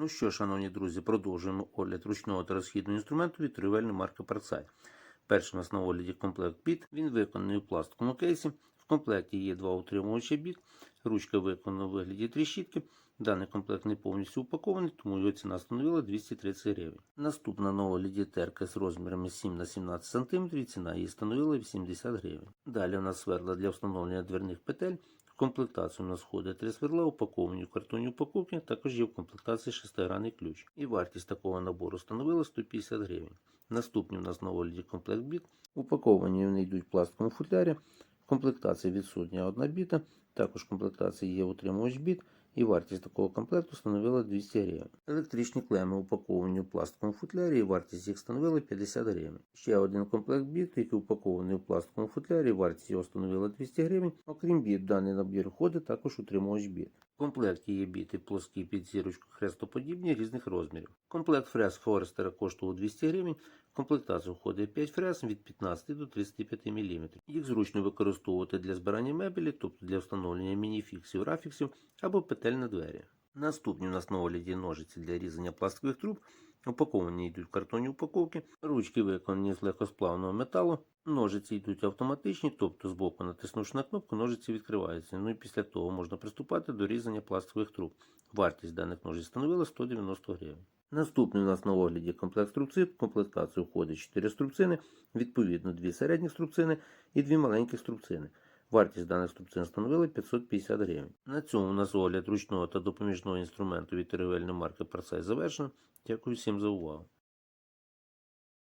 Ну що, шановні друзі, продовжуємо огляд ручного та розхідного інструменту від тривельної марки Parkside. Перший у нас на огляді комплект-Піт, Він виконаний у пластиковому кейсі. Комплекті є два утримувачі біт. Ручка виконана у вигляді тріщітки. Даний комплект не повністю упакований, тому його ціна становила 230 гривень. Наступна на огляді терка з розмірами 7 на 17 см, ціна її становила 80 гривень. Далі у нас сверла для встановлення дверних петель. В комплектацію у нас входить три сверла, упаковані в картонні упаковки, також є в комплектації шестигранний ключ. І вартість такого набору становила 150 гривень. Наступні у нас на огляді комплект біт. Упаковані вони йдуть в пластиковому футлярі. В комплектації відсутня одна біта, також в комплектації є утримувач біт, і вартість такого комплекту становила 200 гривень. Електричні клеми упаковані у пластиковому футлярі, і вартість їх становила 50 гривень. Ще один комплект біт, який упакований у пластиковому футлярі, вартість його становила 200 гривень. Окрім біт, даний набір входить також утримувач біт. В комплекті є біти плоскі під зірочку хрестоподібні різних розмірів. Комплект фрез Форестера коштував 200 гривень. В комплектацію входить 5 фрез від 15 до 35 мм. Їх зручно використовувати для збирання мебелі, тобто для встановлення мініфіксів, рафіксів або петель на двері. Наступні у нас на огляді ножиці для різання пластикових труб. Упаковані йдуть в картонні упаковки, ручки виконані з легкосплавного металу, ножиці йдуть автоматичні, тобто збоку натиснувши на кнопку, ножиці відкриваються. Ну і після того можна приступати до різання пластикових труб. Вартість даних ножиць становила 190 гривень. Наступний у нас на огляді комплект струбцин. В комплектацію входить 4 струбцини, відповідно 2 середні струбцини і 2 маленькі струбцини. Вартість даних струбцин становила 550 гривень. На цьому у нас огляд ручного та допоміжного інструменту від торгівельної марки Парсай завершено. Дякую всім за увагу.